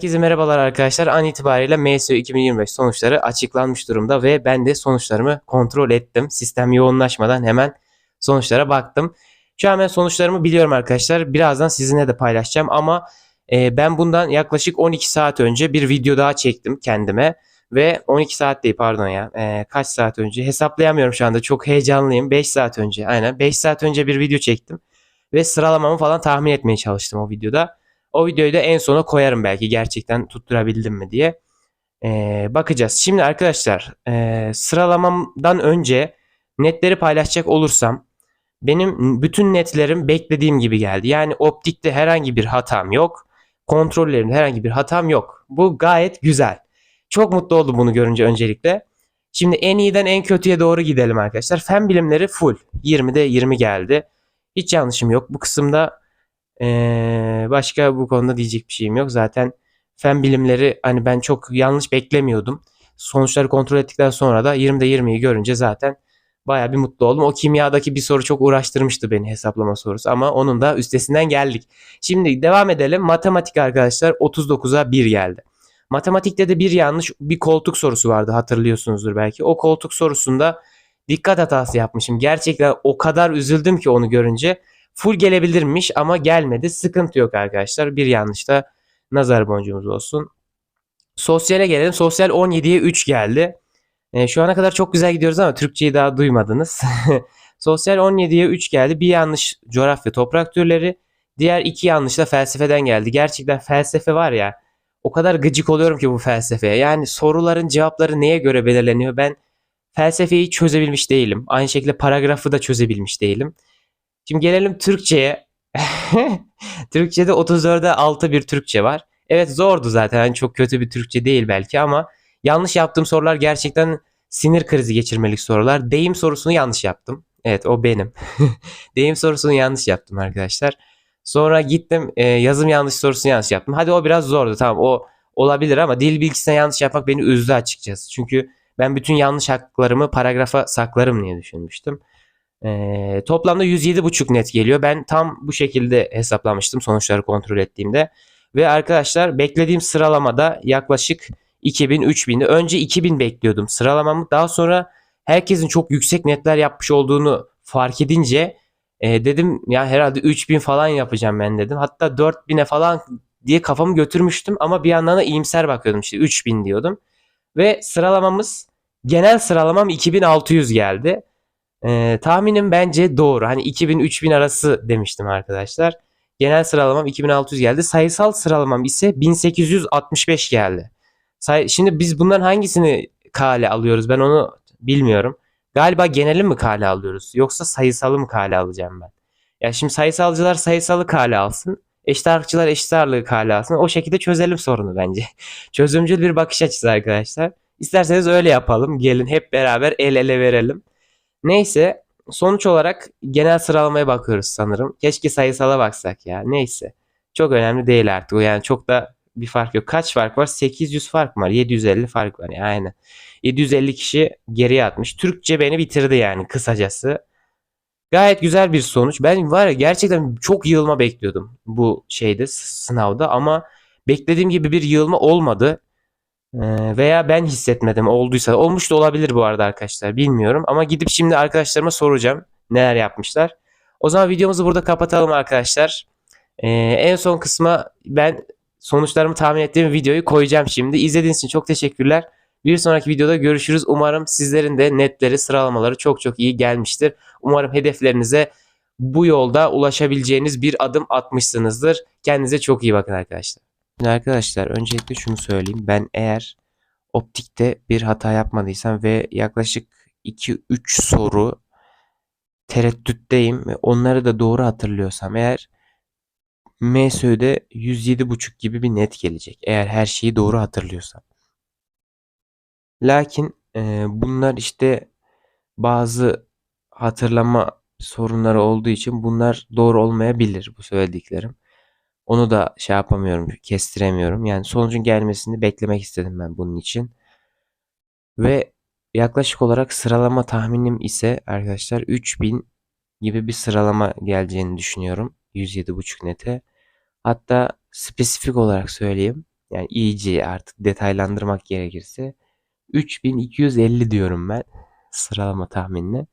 Herkese merhabalar arkadaşlar. An itibariyle MSU 2025 sonuçları açıklanmış durumda ve ben de sonuçlarımı kontrol ettim. Sistem yoğunlaşmadan hemen sonuçlara baktım. Şu an ben sonuçlarımı biliyorum arkadaşlar. Birazdan sizinle de paylaşacağım ama e, ben bundan yaklaşık 12 saat önce bir video daha çektim kendime. Ve 12 saat değil pardon ya. E, kaç saat önce hesaplayamıyorum şu anda. Çok heyecanlıyım. 5 saat önce aynen. 5 saat önce bir video çektim. Ve sıralamamı falan tahmin etmeye çalıştım o videoda. O videoyu da en sona koyarım belki gerçekten tutturabildim mi diye. Ee, bakacağız. Şimdi arkadaşlar e, sıralamamdan önce netleri paylaşacak olursam benim bütün netlerim beklediğim gibi geldi. Yani optikte herhangi bir hatam yok. Kontrollerimde herhangi bir hatam yok. Bu gayet güzel. Çok mutlu oldum bunu görünce öncelikle. Şimdi en iyiden en kötüye doğru gidelim arkadaşlar. Fen bilimleri full. 20'de 20 geldi. Hiç yanlışım yok. Bu kısımda ee, başka bu konuda diyecek bir şeyim yok. Zaten fen bilimleri hani ben çok yanlış beklemiyordum. Sonuçları kontrol ettikten sonra da 20'de 20'yi görünce zaten baya bir mutlu oldum. O kimyadaki bir soru çok uğraştırmıştı beni hesaplama sorusu ama onun da üstesinden geldik. Şimdi devam edelim. Matematik arkadaşlar 39'a 1 geldi. Matematikte de bir yanlış bir koltuk sorusu vardı hatırlıyorsunuzdur belki. O koltuk sorusunda dikkat hatası yapmışım. Gerçekten o kadar üzüldüm ki onu görünce. Full gelebilirmiş ama gelmedi. Sıkıntı yok arkadaşlar. Bir yanlış da nazar boncuğumuz olsun. Sosyale gelelim. Sosyal 17'ye 3 geldi. E, şu ana kadar çok güzel gidiyoruz ama Türkçeyi daha duymadınız. Sosyal 17'ye 3 geldi. Bir yanlış coğrafya toprak türleri. Diğer iki yanlış da felsefeden geldi. Gerçekten felsefe var ya o kadar gıcık oluyorum ki bu felsefeye. Yani soruların cevapları neye göre belirleniyor? Ben felsefeyi çözebilmiş değilim. Aynı şekilde paragrafı da çözebilmiş değilim. Şimdi gelelim Türkçe'ye. Türkçe'de 34'e 6 bir Türkçe var. Evet zordu zaten. Yani çok kötü bir Türkçe değil belki ama yanlış yaptığım sorular gerçekten sinir krizi geçirmelik sorular. Deyim sorusunu yanlış yaptım. Evet o benim. Deyim sorusunu yanlış yaptım arkadaşlar. Sonra gittim e, yazım yanlış sorusunu yanlış yaptım. Hadi o biraz zordu tamam o olabilir ama dil bilgisine yanlış yapmak beni üzdü açıkçası. Çünkü ben bütün yanlış haklarımı paragrafa saklarım diye düşünmüştüm. Ee, toplamda 107.5 net geliyor. Ben tam bu şekilde hesaplamıştım sonuçları kontrol ettiğimde. Ve arkadaşlar beklediğim sıralamada yaklaşık 2000 3000'i. Önce 2000 bekliyordum sıralamamı. Daha sonra herkesin çok yüksek netler yapmış olduğunu fark edince e, dedim ya herhalde 3000 falan yapacağım ben dedim. Hatta 4000'e falan diye kafamı götürmüştüm ama bir yandan da iyimser bakıyordum işte 3000 diyordum. Ve sıralamamız genel sıralamam 2600 geldi. Ee, tahminim bence doğru. Hani 2000-3000 arası demiştim arkadaşlar. Genel sıralamam 2600 geldi. Sayısal sıralamam ise 1865 geldi. Say Şimdi biz bunların hangisini kale alıyoruz? Ben onu bilmiyorum. Galiba geneli mi kale alıyoruz? Yoksa sayısalı mı kale alacağım ben? Ya şimdi sayısalcılar sayısalı kale alsın. Eşit ağırlıkçılar eşit ağırlığı kale alsın. O şekilde çözelim sorunu bence. Çözümcül bir bakış açısı arkadaşlar. İsterseniz öyle yapalım. Gelin hep beraber el ele verelim. Neyse sonuç olarak genel sıralamaya bakıyoruz sanırım. Keşke sayısala baksak ya. Neyse. Çok önemli değil artık. Yani çok da bir fark yok. Kaç fark var? 800 fark var. 750 fark var. Yani aynen. 750 kişi geriye atmış. Türkçe beni bitirdi yani kısacası. Gayet güzel bir sonuç. Ben var ya gerçekten çok yığılma bekliyordum bu şeyde sınavda ama beklediğim gibi bir yığılma olmadı. Ee, veya ben hissetmedim olduysa olmuş da olabilir bu arada arkadaşlar bilmiyorum ama gidip şimdi arkadaşlarıma soracağım neler yapmışlar. O zaman videomuzu burada kapatalım arkadaşlar. Ee, en son kısma ben sonuçlarımı tahmin ettiğim videoyu koyacağım şimdi. İzlediğiniz için çok teşekkürler. Bir sonraki videoda görüşürüz. Umarım sizlerin de netleri sıralamaları çok çok iyi gelmiştir. Umarım hedeflerinize bu yolda ulaşabileceğiniz bir adım atmışsınızdır. Kendinize çok iyi bakın arkadaşlar. Şimdi arkadaşlar öncelikle şunu söyleyeyim. Ben eğer optikte bir hata yapmadıysam ve yaklaşık 2-3 soru tereddütteyim ve onları da doğru hatırlıyorsam eğer MSÖ'de 107.5 gibi bir net gelecek. Eğer her şeyi doğru hatırlıyorsam. Lakin e, bunlar işte bazı hatırlama sorunları olduğu için bunlar doğru olmayabilir bu söylediklerim. Onu da şey yapamıyorum, kestiremiyorum. Yani sonucun gelmesini beklemek istedim ben bunun için. Ve yaklaşık olarak sıralama tahminim ise arkadaşlar 3000 gibi bir sıralama geleceğini düşünüyorum. 107.5 nete. Hatta spesifik olarak söyleyeyim. Yani iyice artık detaylandırmak gerekirse 3250 diyorum ben sıralama tahminine.